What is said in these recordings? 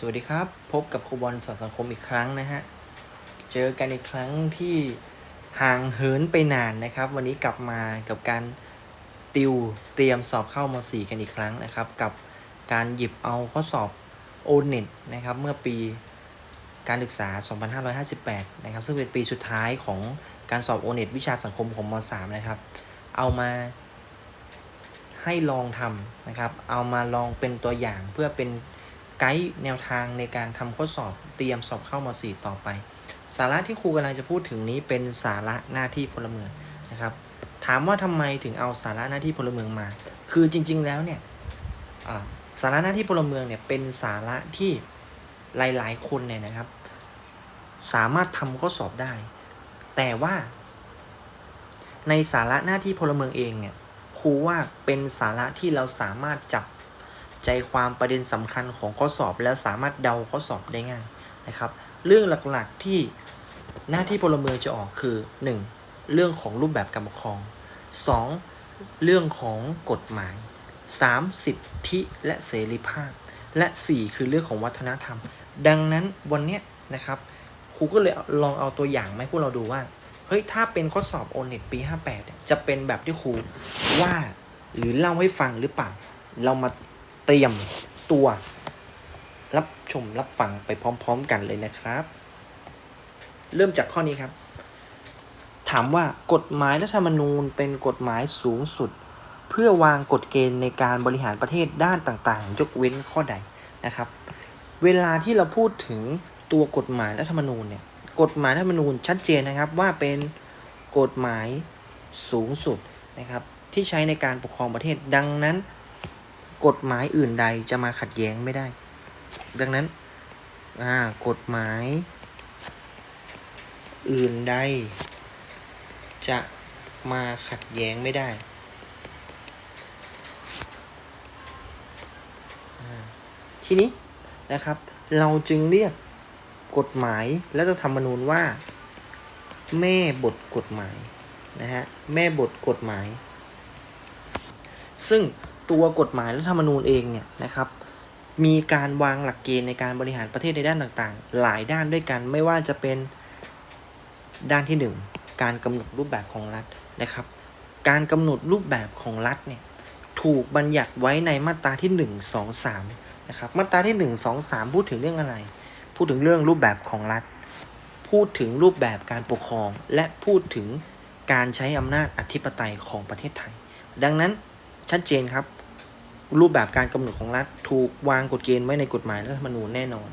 สวัสดีครับ พบกับครูบอลสอนสังคมอีกครั้งนะฮะ เจอกันอีกครั้งที่ห่างเหินไปนานนะครับ วันนี้กลับมากับการติวเตรียมสอบเข้าม4กันอีกครั้งนะครับ กับการหยิบเอาข้อสอบ o n e t นะครับ เมื่อปีการศึกษา 2558 นะครับ ซึ่งเป็นปีสุดท้ายของการสอบ o n e t วิชาสังคมของม 3 นะครับ เอามาให้ลองทำนะครับ เอามาลองเป็นตัวอย่างเพื่อเป็น ไกด์แนวทางในการทำข้อสอบเตรียมสอบเข้าม4ต่อไป สาระที่ครูกำลังจะพูดถึงนี้เป็นสาระหน้าที่พลเมืองนะครับ ถามว่าทำไมถึงเอาสาระหน้าที่พลเมืองมา คือจริง ๆ แล้วเนี่ยสาระหน้าที่พลเมืองเนี่ยเป็นสาระที่หลาย ๆ คนเนี่ยนะครับ สามารถทำข้อสอบได้ แต่ว่า ในสาระหน้าที่พลเมืองเองเนี่ยครูว่าเป็นสาระที่เราสามารถจับ ใจความประเด็นสำคัญของข้อสอบแล้วสามารถเดาข้อสอบได้ง่ายนะครับ เรื่องหลักๆที่หน้าที่พลเมืองจะออกคือ 1. เรื่องของรูปแบบการปกครอง 2. เรื่องของกฎหมาย 3. สิทธิและเสรีภาพ และ 4 คือเรื่องของวัฒนธรรม ดังนั้นวันนี้นะครับครูก็เลยลองเอาตัวอย่างมาให้พวกเราดูว่าเฮ้ยถ้าเป็นข้อสอบโอเน็ตปี 58 จะเป็นแบบที่ครูว่าหรือเล่าให้ฟังหรือเปล่า เรามา เตรียมตัวรับชมรับฟังไปพร้อม ๆ กันเลยนะครับ เริ่มจากข้อนี้ครับ ถามว่ากฎหมายรัฐธรรมนูญเป็นกฎหมายสูงสุด เพื่อวางกฎเกณฑ์ในการบริหารประเทศด้านต่างๆ ยกเว้นข้อใดนะครับ เวลาที่เราพูดถึงตัวกฎหมายรัฐธรรมนูญเนี่ยกฎหมายรัฐธรรมนูญชัดเจนนะครับว่าเป็นกฎหมายสูงสุดนะครับที่ใช้ในการปกครองประเทศดังนั้น กฎหมายอื่นใดจะมาขัดแย้งไม่ได้ ดังนั้นอ่ากฎหมาย อื่นใด จะมาขัดแย้งไม่ได้ ทีนี้นะครับ เราจึงเรียกกฎหมายและธรรมนูญว่า แม่บทกฎหมายนะฮะแม่บทกฎหมาย ซึ่ง ตัวกฎหมายรัฐธรรมนูญเองเนี่ยนะครับมีการวางหลักเกณฑ์ในการบริหารประเทศในด้านต่างๆ หลายด้านด้วยกันไม่ว่าจะเป็นด้านที่ 1 การกำหนดรูปแบบของรัฐนะครับ การกำหนดรูปแบบของรัฐเนี่ยถูกบัญญัติไว้ในมาตราที่ 1 2 3นะครับมาตราที่ 1 2 3 พูดถึงเรื่องอะไร พูดถึงเรื่องรูปแบบของรัฐ พูดถึงรูปแบบการปกครอง และพูดถึงการใช้อำนาจอธิปไตยของประเทศไทย ดังนั้นชัดเจนครับ รูปแบบการกำหนดของรัฐถูกวางกฎเกณฑ์ไว้ในกฎหมายรัฐธรรมนูญแน่นอน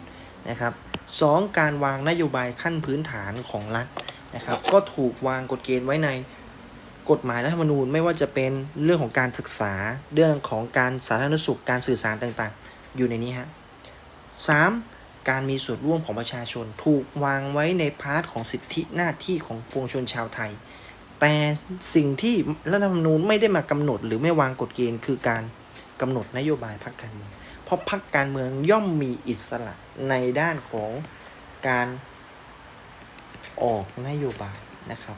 นะครับสองการวางนโยบายขั้นพื้นฐานของรัฐนะครับก็ถูกวางกฎเกณฑ์ไว้ในกฎหมายรัฐธรรมนูญไม่ว่าจะเป็นเรื่องของการศึกษาเรื่องของการสาธารณสุขการสื่อสารต่างๆ อยู่ในนี้ฮะสามการมีส่วนร่วมของประชาชนถูกวางไว้ในพาร์ทของสิทธิหน้าที่ของปวงชนชาวไทย แต่สิ่งที่รัฐธรรมนูญไม่ได้มากำหนดหรือไม่วางกฎเกณฑ์คือการ กำหนดนโยบายพรรคการเมือง เพราะพรรคการเมืองย่อมมีอิสระในด้านของการออกนโยบายนะครับ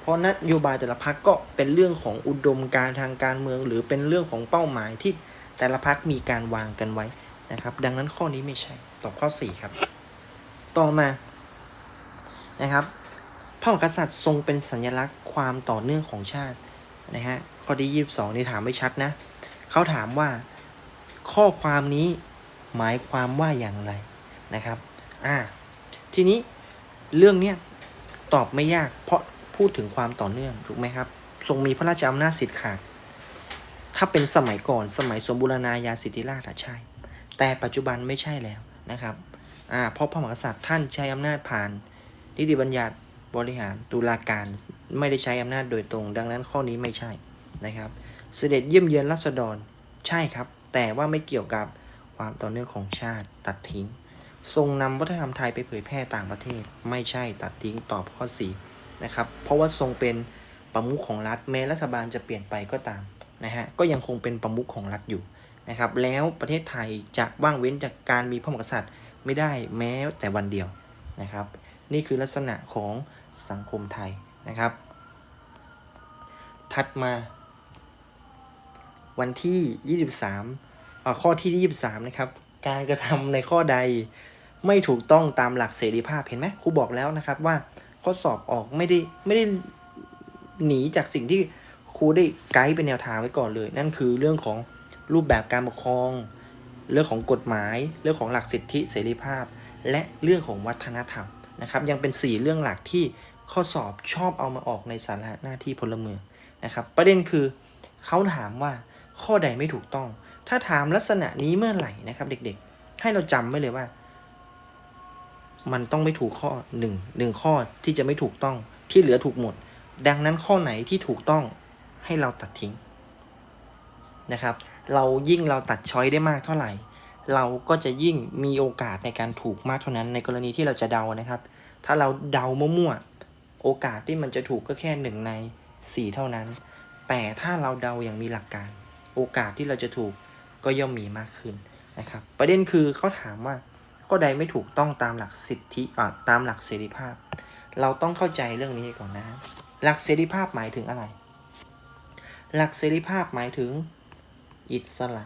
เพราะนโยบายแต่ละพรรคก็เป็นเรื่องของอุดมการทางการเมือง หรือเป็นเรื่องของเป้าหมายที่แต่ละพรรคมีการวางกันไว้นะครับ ดังนั้นข้อนี้ไม่ใช่ ตอบข้อ 4 ครับ ต่อมานะครับพระมหากษัตริย์ทรงเป็นสัญลักษณ์ความต่อเนื่องของชาตินะฮะข้อที่22นี่ถามไม่ชัดนะ เขาถามว่า ข้อความนี้หมายความว่าอย่างไรนะครับ อ่า ทีนี้เรื่องเนี้ยตอบไม่ยาก เพราะพูดถึงความต่อเนื่องถูกไหมครับ ทรงมีพระราชอำนาจสิทธิ์ขาด ถ้าเป็นสมัยก่อนสมัยสมบูรณาญาสิทธิราชย์อะใช่ แต่ปัจจุบันไม่ใช่แล้วนะครับอ่าเพราะพระมหากษัตริย์ท่านใช้อำนาจผ่าน นิติบัญญัติบริหารตุลาการไม่ได้ใช้อำนาจโดยตรง ดังนั้นข้อนี้ไม่ใช่นะครับ เสด็จเยี่ยมเยือนรัษฎร ใช่ครับ แต่ว่าไม่เกี่ยวกับความต่อเนื่องของชาติตัดทิ้ง ทรงนำวัฒนธรรมไทยไปเผยแพร่ต่างประเทศ ไม่ใช่ตัดทิ้งตอบข้อ4นะครับ เพราะว่าทรงเป็นประมุขของรัฐแม้รัฐบาลจะเปลี่ยนไปก็ตามนะฮะก็ยังคงเป็นประมุขของรัฐอยู่นะครับ แล้วประเทศไทยจะว่างเว้นจากการมีพระมหากษัตริย์ไม่ได้แม้แต่วันเดียวนะครับ นี่คือลักษณะของสังคมไทยนะครับ ถัดมา วันที่ 23อ่าข้อที่ 23 นะครับ การกระทำในข้อใดไม่ถูกต้องตามหลักเสรีภาพเห็นไหมครูบอกแล้วนะครับว่าข้อสอบออกไม่ได้ไม่ได้หนีจากสิ่งที่ครูได้ไกด์เป็นแนวทางไว้ก่อนเลย นั่นคือเรื่องของรูปแบบการปกครอง เรื่องของกฎหมาย เรื่องของหลักสิทธิเสรีภาพ และเรื่องของวัฒนธรรมนะครับ ยังเป็น 4 เรื่องหลักที่ข้อสอบชอบเอามาออกในสาระหน้าที่พลเมืองนะครับ ประเด็นคือเขาถามว่า ข้อใดไม่ถูกต้อง ถ้าถามลักษณะนี้เมื่อไหร่นะครับ เด็กๆ ให้เราจำไว้เลยว่า มันต้องไม่ถูกข้อหนึ่งหนึ่งข้อที่จะไม่ถูกต้องที่เหลือถูกหมด ดังนั้นข้อไหนที่ถูกต้องให้เราตัดทิ้งนะครับ เรายิ่งเราตัดช้อยได้มากเท่าไหร่ เราก็จะยิ่งมีโอกาสในการถูกมากเท่านั้น ในกรณีที่เราจะเดานะครับ ถ้าเราเดามั่วๆโอกาสที่มันจะถูกก็แค่หนึ่งในสี่เท่านั้น แต่ถ้าเราเดาอย่างมีหลักการ โอกาสที่เราจะถูกก็ย่อมมีมากขึ้นนะครับ ประเด็นคือเขาถามว่าข้อใดไม่ถูกต้องตามหลักสิทธิตามหลักเสรีภาพ เราต้องเข้าใจเรื่องนี้ก่อนนะ หลักเสรีภาพหมายถึงอะไร หลักเสรีภาพหมายถึงอิสระ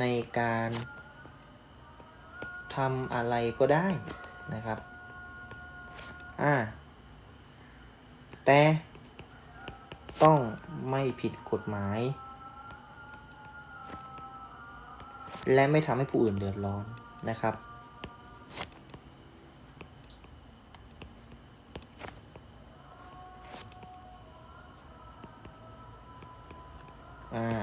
ในการทำอะไรก็ได้นะครับ อ่า แต่ต้องไม่ผิดกฎหมาย และไม่ทำให้ผู้อื่นเดือดร้อนนะครับอ่า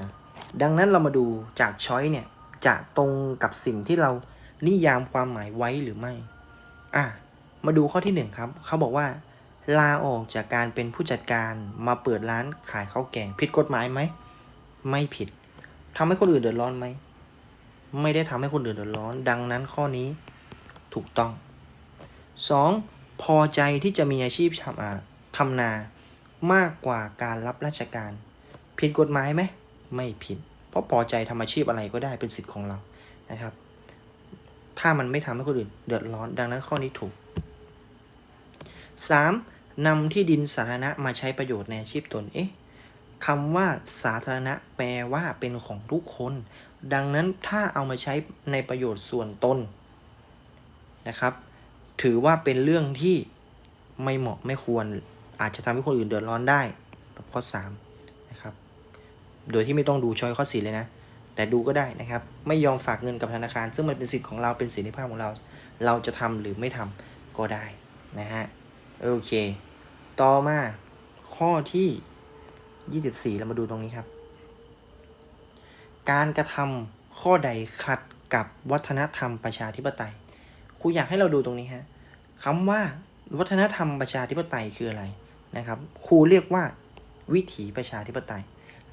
ดังนั้นเรามาดูจากช้อยเนี่ย จะตรงกับสิ่งที่เรานิยามความหมายไว้หรือไม่ อะ มาดูข้อที่หนึ่งครับ เขาบอกว่า ลาออกจากการเป็นผู้จัดการมาเปิดร้านขายข้าวแกง ผิดกฎหมายไหม ไม่ผิดทำให้คนอื่นเดือดร้อนไหม ไม่ได้ทำให้คนอื่นเดือดร้อน ดังนั้นข้อนี้ถูกต้อง 2. พอใจที่จะมีอาชีพทำอาทำนามากกว่าการรับราชการ ผิดกฎหมายไหมไม่ผิด เพราะพอใจทำอาชีพอะไรก็ได้เป็นสิทธิ์ของเรานะครับ ถ้ามันไม่ทำให้คนอื่นเดือดร้อน ดังนั้นข้อนี้ถูก 3. นำที่ดินสาธารณะมาใช้ประโยชน์ในอาชีพตนเอ๊ะคำว่าสาธารณะแปลว่าเป็นของทุกคน ดังนั้นถ้าเอามาใช้ในประโยชน์ส่วนตนนะครับ ถือว่าเป็นเรื่องที่ไม่เหมาะไม่ควรอาจจะทำให้คนอื่นเดือดร้อนได้แบบข้อ3นะครับโดยที่ไม่ต้องดูช้อยข้อ4เลยนะ แต่ดูก็ได้นะครับ ไม่ยอมฝากเงินกับธนาคาร ซึ่งมันเป็นสิทธิ์ของเราเป็นสิทธิภาพของเรา เราจะทำหรือไม่ทำก็ได้นะฮะโอเค ต่อมาข้อที่ 24 เรามาดูตรงนี้ครับ การกระทำข้อใดขัดกับวัฒนธรรมประชาธิปไตยครูอยากให้เราดูตรงนี้ฮะคำว่าวัฒนธรรมประชาธิปไตยคืออะไรนะครับครูเรียกว่าวิถีประชาธิปไตย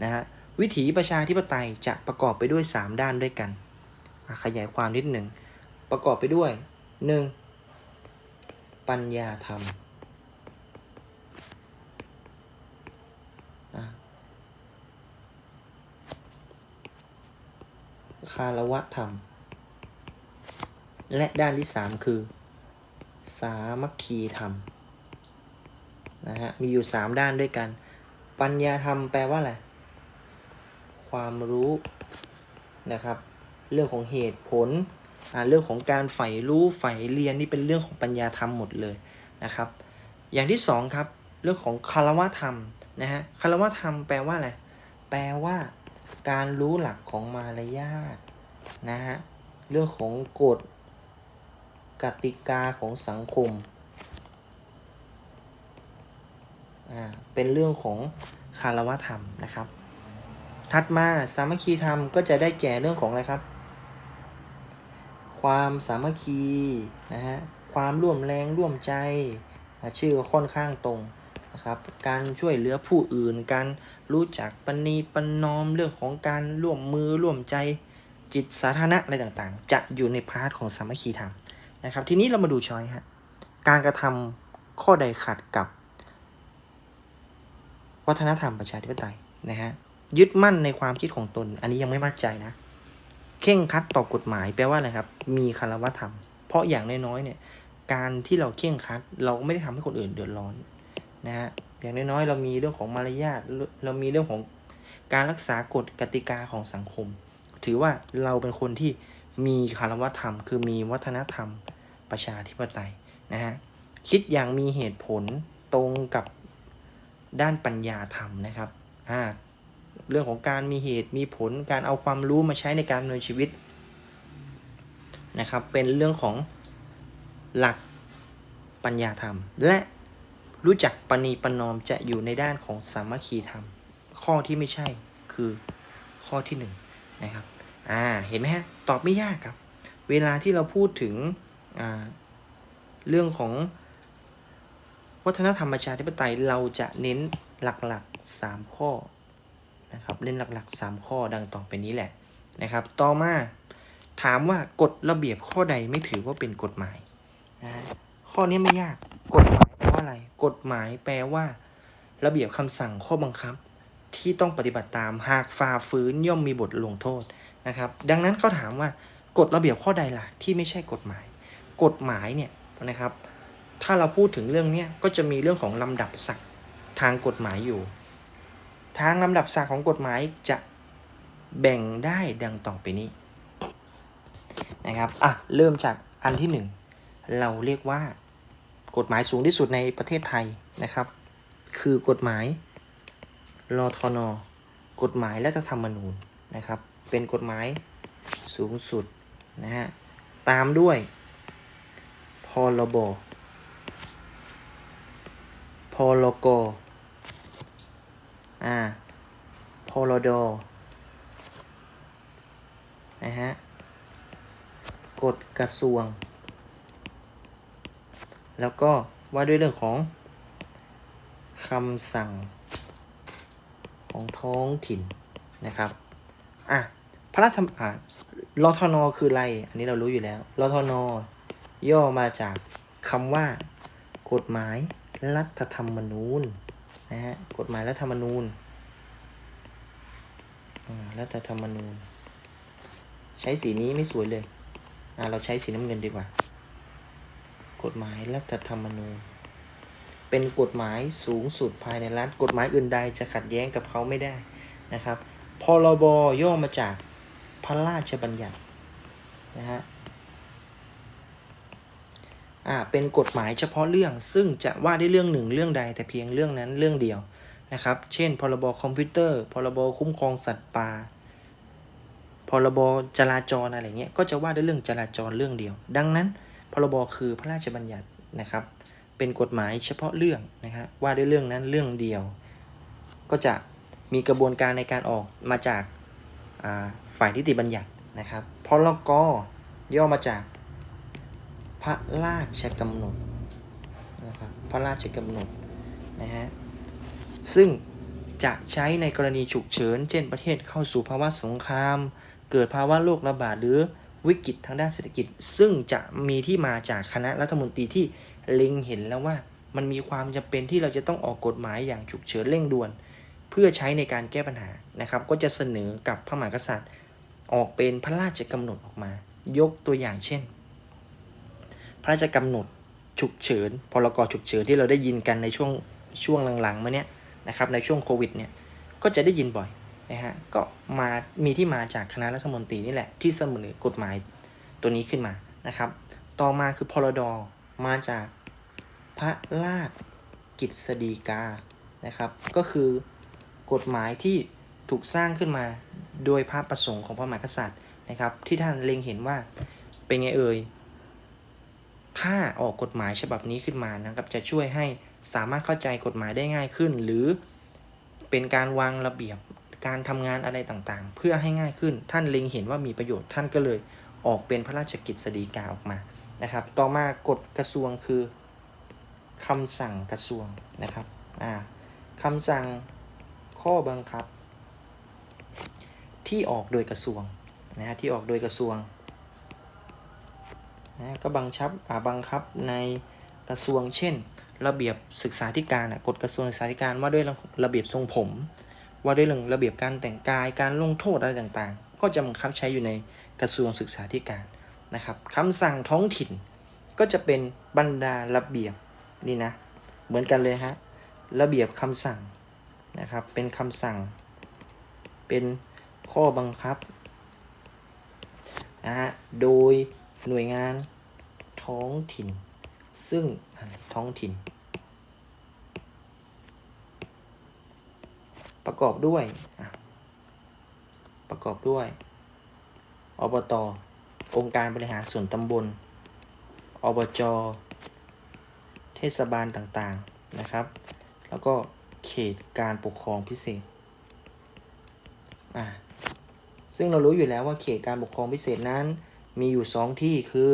นะฮะวิถีประชาธิปไตยจะประกอบไปด้วย 3 ด้านด้วยกันขยายความนิดหนึ่งประกอบไปด้วย 1. ปัญญาธรรม คารวะธรรม และด้านที่3คือ สามัคคีธรรมนะฮะมีอยู่3ด้านด้วยกัน ปัญญาธรรมแปลว่าอะไรความรู้นะครับ เรื่องของเหตุผลเรื่องของการใฝ่รู้ใฝ่เรียนนี่เป็นเรื่องของปัญญาธรรมหมดเลยนะครับ อย่างที่สองครับเรื่องของคารวะธรรมนะฮะคารวะธรรมแปลว่าอะไรแปลว่าการรู้หลักของมารยาท นะฮะเรื่องของกฎกติกาของสังคมอ่าเป็นเรื่องของคารวะธรรมนะครับ ถัดมาสามัคคีธรรมก็จะได้แก่เรื่องของอะไรครับ ความสามัคคีนะฮะความร่วมแรงร่วมใจชื่อค่อนข้างตรงนะครับการช่วยเหลือผู้อื่น การรู้จักปณีปนอมเรื่องของการร่วมมือร่วมใจ จิตสาธารณะอะไรต่างๆ จะอยู่ในพาร์ทของสามัคคีธรรมนะครับ ทีนี้เรามาดูช้อยฮะการกระทำข้อใดขัดกับ วัฒนธรรมประชาธิปไตยนะฮะยึดมั่นในความคิดของตน อันนี้ยังไม่มั่นใจนะเข่งคัดต่อกฎหมายแปลว่าอะไรครับ มีคารวะธรรม เพราะอย่างน้อยๆเนี่ยการที่เราเข่งคัด เราไม่ได้ทำให้คนอื่นเดือดร้อนนะฮะอย่างน้อยๆเรามีเรื่องของมารยาทเรามีเรื่องของการรักษากฎกติกาของสังคม ถือว่าเราเป็นคนที่มีคารวธรรม คือมีวัฒนธรรมประชาธิปไตยนะฮะคิดอย่างมีเหตุผลตรงกับด้านปัญญาธรรมนะครับอ่าเรื่องของการมีเหตุมีผลการเอาความรู้มาใช้ในการดำเนินชีวิตนะครับ เป็นเรื่องของหลักปัญญาธรรม และรู้จักปณีปนอมจะอยู่ในด้านของสามัคคีธรรม ข้อที่ไม่ใช่คือข้อที่หนึ่ง นะครับอ่าเห็นไหมฮะตอบไม่ยากครับ เวลาที่เราพูดถึงเรื่องของวัฒนธรรมประชาธิปไตยเราจะเน้นหลักๆ 3 ข้อนะครับเน้นหลักๆ 3 ข้อดังต่อไปนี้แหละนะครับ ต่อมาถามว่ากฎระเบียบข้อใดไม่ถือว่าเป็นกฎหมายนะข้อนี้ไม่ยากกฎหมายแปลว่าอะไร กฎหมายแปลว่า ระเบียบคำสั่งข้อบังคับ ที่ต้องปฏิบัติตามหากฝ่าฝืนย่อมมีบทลงโทษนะครับ ดังนั้นเขาถามว่ากฎระเบียบข้อใดล่ะที่ไม่ใช่กฎหมาย กฎหมายเนี่ยนะครับ ถ้าเราพูดถึงเรื่องนี้ก็จะมีเรื่องของลำดับศักดิ์ทางกฎหมายอยู่ ทางลำดับศักดิ์ของกฎหมายจะแบ่งได้ดังต่อไปนี้นะครับอะเริ่มจากอันที่หนึ่งเราเรียกว่ากฎหมายสูงที่สุดในประเทศไทยนะครับ คือกฎหมาย รอทนกฎหมายรัฐธรรมนูญนะครับ เป็นกฎหมายสูงสุดนะฮะ ตามด้วย พรบ พรกอ่า พรด นะฮะ กฎกระทรวง แล้วก็ว่าด้วยเรื่องของคำสั่ง ของท้องถิ่นนะครับอะพระราชธรรมอะรทนคืออะไร อันนี้เรารู้อยู่แล้วรทนย่อมาจากคำว่า กฎหมายรัฐธรรมนูญนะฮะกฎหมายรัฐธรรมนูญรัฐธรรมนูญ ใช้สีนี้ไม่สวยเลยอ่าเราใช้สีน้ำเงินดีกว่า กฎหมายรัฐธรรมนูญ เป็นกฎหมายสูงสุดภายในรัฐ กฎหมายอื่นใดจะขัดแย้งกับเขาไม่ได้นะครับ พรบย่อมาจากพระราชบัญญัตินะฮะอ่าเป็นกฎหมายเฉพาะเรื่องซึ่งจะว่าได้เรื่องหนึ่งเรื่องใดแต่เพียงเรื่องนั้นเรื่องเดียวนะครับ เช่น พรบคอมพิวเตอร์ พรบคุ้มครองสัตว์ป่าพรบจราจรอะไรเงี้ยก็จะว่าด้วยเรื่องจราจรเรื่องเดียว ดังนั้น พรบคือพระราชบัญญัตินะครับ เป็นกฎหมายเฉพาะเรื่องนะฮะว่าด้วยเรื่องนั้นเรื่องเดียว ก็จะมีกระบวนการในการออกมาจากาฝ่ายนิติบัญญัตินะครับพรกย่อมาจากพระราชกำหนดนะครับพระราชกำหนดนะฮะซึ่งจะใช้ในกรณีฉุกเฉิน เช่นประเทศเข้าสู่ภาวะสงคราม เกิดภาวะโรคระบาดหรือวิกฤตทางด้านเศรษฐกิจ ซึ่งจะมีที่มาจากคณะรัฐมนตรีที่ เล็งเห็นแล้วว่ามันมีความจำเป็นที่เราจะต้องออกกฎหมายอย่างฉุกเฉินเร่งด่วน เพื่อใช้ในการแก้ปัญหานะครับ ก็จะเสนอกับพระมหากษัตริย์ ออกเป็นพระราชกำหนดออกมา ยกตัวอย่างเช่น พระราชกำหนดฉุกเฉินพรกฉุกเฉินที่เราได้ยินกันในช่วงช่วงหลังๆมาเนี้ยนะครับในช่วงโควิดเนี่ยก็จะได้ยินบ่อยนะฮะก็มามีที่มาจากคณะรัฐมนตรีนี่แหละที่เสนอกฎหมายตัวนี้ขึ้นมานะครับ ต่อมาคือพรดมาจาก พระราชกฤษฎีกานะครับ ก็คือกฎหมายที่ถูกสร้างขึ้นมาโดยพระประสงค์ของพระมหากษัตริย์นะครับ ที่ท่านเล็งเห็นว่าเป็นไงเอ่ยถ้าออกกฎหมายฉบับนี้ขึ้นมานะครับ จะช่วยให้สามารถเข้าใจกฎหมายได้ง่ายขึ้น หรือเป็นการวางระเบียบการทำงานอะไรต่างๆ เพื่อให้ง่ายขึ้นท่านเล็งเห็นว่ามีประโยชน์ท่านก็เลยออกเป็นพระราชกิจสฎีกาออกมานะครับ ต่อมากฎกระทรวงคือ คำสั่งกระทรวงนะครับอ่าคำสั่งข้อบังคับ ที่ออกโดยกระทรวงนะฮะที่ออกโดยกระทรวงนะก็บังคับอ่าบังคับในกระทรวงเช่น ระเบียบศึกษาธิการกฎกระทรวงศึกษาธิการว่าด้วยระเบียบทรงผม ว่าด้วยเรื่องระเบียบการแต่งกายการลงโทษอะไรต่างๆ ก็จะบังคับใช้อยู่ในกระทรวงศึกษาธิการนะครับคำสั่งท้องถิ่นก็จะเป็นบรรดาระเบียบ นี่นะ เหมือนกันเลยฮะ ระเบียบคำสั่งนะครับ เป็นคำสั่ง เป็นข้อบังคับนะฮะ โดยหน่วยงานท้องถิ่น ซึ่งท้องถิ่น ประกอบด้วย ประกอบด้วย อบต องค์การบริหารส่วนตำบล อบจ เทศบาลต่างๆนะครับ แล้วก็เขตการปกครองพิเศษอ่าซึ่งเรารู้อยู่แล้วว่าเขตการปกครองพิเศษนั้น มีอยู่สองที่คือ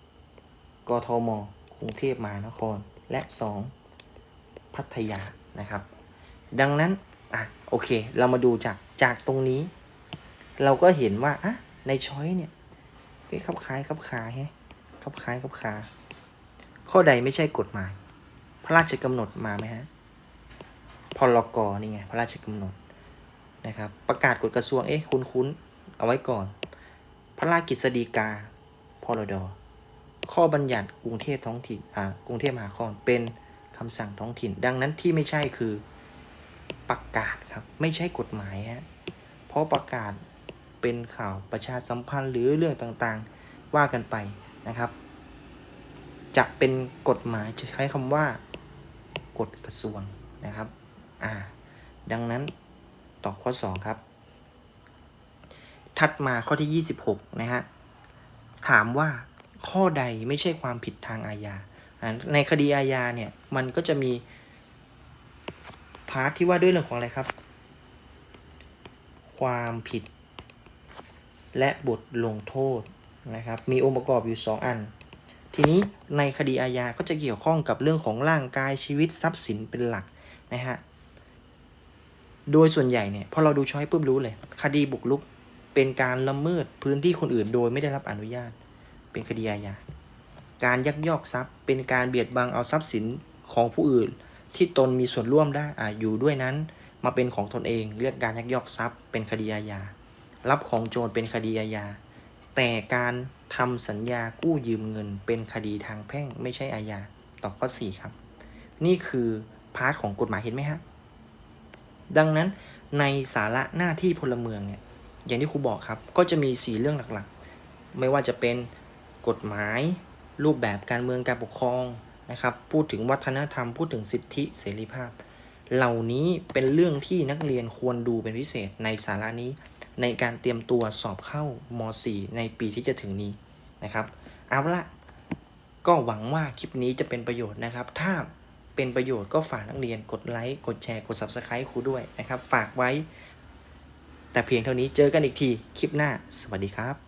1. กทมกรุงเทพมหานคร และ 2. พัทยานะครับ ดังนั้นอะโอเค เรามาดูจากจากตรงนี้ เราก็เห็นว่าอะในช้อยเนี่ยเอ๊ะคับคล้ายคับคาแฮะคับคล้ายคับคา ข้อใดไม่ใช่กฎหมาย พระราชกำหนดมาไหมฮะพรกนี่ไงพระราชกำหนดนะครับ ประกาศกฎกระทรวงเอ๊ะคุ้นๆเอาไว้ก่อน พระราชกฤษฎีกาพรดข้อบัญญัติกรุงเทพท้องถิ่นอ่ากรุงเทพมหานครเป็นคำสั่งท้องถิ่น ดังนั้นที่ไม่ใช่คือประกาศครับ ไม่ใช่กฎหมายฮะเพราะประกาศเป็นข่าวประชาสัมพันธ์หรือเรื่องต่างๆว่ากันไปนะครับ จะเป็นกฎหมายจะใช้คำว่ากฎกระทรวงนะครับอ่าดังนั้นตอบข้อ 2 ครับ ถัดมาข้อที่ 26 นะฮะ ถามว่าข้อใดไม่ใช่ความผิดทางอาญาอ่าในคดีอาญาเนี่ย มันก็จะมีพาร์ทที่ว่าด้วยเรื่องของอะไรครับ ความผิด และบทลงโทษนะครับ มีองค์ประกอบอยู่ 2 อัน ทีนี้ในคดีอาญาก็จะเกี่ยวข้องกับเรื่องของร่างกายชีวิตทรัพย์สินเป็นหลักนะฮะ โดยส่วนใหญ่เนี่ยพอเราดูช้อยปุ๊บรู้เลย คดีบุกรุกเป็นการละเมิดพื้นที่คนอื่นโดยไม่ได้รับอนุญาต เป็นคดีอาญา การยักยอกทรัพย์ เป็นการเบียดบังเอาทรัพย์สินของผู้อื่น ที่ตนมีส่วนร่วมได้อ่าอยู่ด้วยนั้น มาเป็นของตนเองเรียกการยักยอกทรัพย์ เป็นคดีอาญา รับของโจรเป็นคดีอาญา แต่การทำสัญญากู้ยืมเงินเป็นคดีทางแพ่งไม่ใช่อาญาตอบข้อ 4 ครับ นี่คือพาร์ทของกฎหมายเห็นไหมฮะ ดังนั้นในสาระหน้าที่พลเมืองเนี่ยอย่างที่ครูบอกครับ ก็จะมี 4 เรื่องหลักๆ ไม่ว่าจะเป็นกฎหมายรูปแบบการเมืองการปกครองนะครับ พูดถึงวัฒนธรรม พูดถึงสิทธิเสรีภาพ เหล่านี้เป็นเรื่องที่นักเรียนควรดูเป็นพิเศษในสาระนี้ ในการเตรียมตัวสอบเข้าม .4 ในปีที่จะถึงนี้นะครับ เอาละก็หวังว่าคลิปนี้จะเป็นประโยชน์นะครับ ถ้าเป็นประโยชน์ก็ฝากนักเรียนกดไลค์กดแชร์กด Subscribe ครูด้วยนะครับ ฝากไว้ แต่เพียงเท่านี้เจอกันอีกทีคลิปหน้า สวัสดีครับ